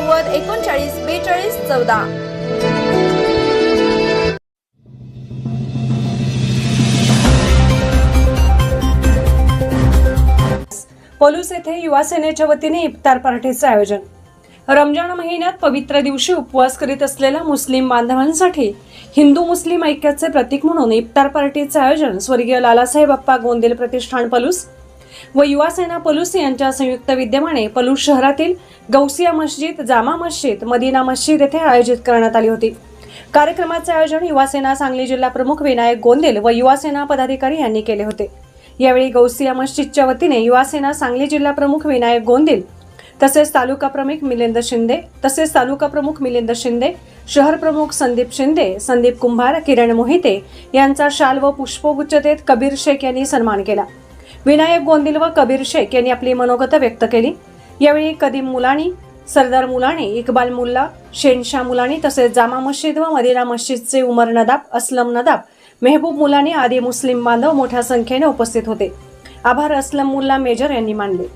नव्वद एकोणचाळीस बेचाळीस चौदा. पलूस येथे युवा सेनेच्या वतीने इफ्तार पार्टीचे आयोजन. रमजान महिन्यात पवित्र दिवशी उपवास करीत असलेल्या मुस्लिम बांधवांसाठी हिंदू मुस्लिम ऐक्याचे प्रतीक म्हणून इफ्तार पार्टीचे आयोजन स्वर्गीय लालासाहेब अप्पा गोंदेल प्रतिष्ठान पलूस व युवा सेना पलूस यांच्या संयुक्त विद्यमाने पलूस शहरातील गौसिया मस्जिद जामा मस्जिद मदिना मस्जिद येथे आयोजित करण्यात आली होती. कार्यक्रमाचे आयोजन युवा सेना सांगली जिल्हा प्रमुख विनायक गोंदेल व युवा सेना पदाधिकारी यांनी केले होते. यावेळी गौसिया मस्जिदच्या वतीने युवा सेना सांगली जिल्हा प्रमुख विनायक गोंदेल तसेच तालुका प्रमुख मिलिंद शिंदे तसेच तालुका प्रमुख मिलिंद शिंदे शहर प्रमुख संदीप शिंदे संदीप कुंभार किरण मोहिते यांचा शाल व पुष्पगुच्छ देत कबीर शेख यांनी सन्मान केला. विनायक गोंदिल व कबीर शेख यांनी आपली मनोगत व्यक्त केली. यावेळी कदीम मुलानी सरदार मुलानी इकबाल मुल्ला शेनशाह मुलानी तसेच जामा मस्जिद व मदिना मस्जिदचे उमर नदाब असलम नदाब मेहबूब मुलानी आदी मुस्लिम बांधव मोठ्या संख्येने उपस्थित होते. आभार असलम मुल्ला मेजर यांनी मानले.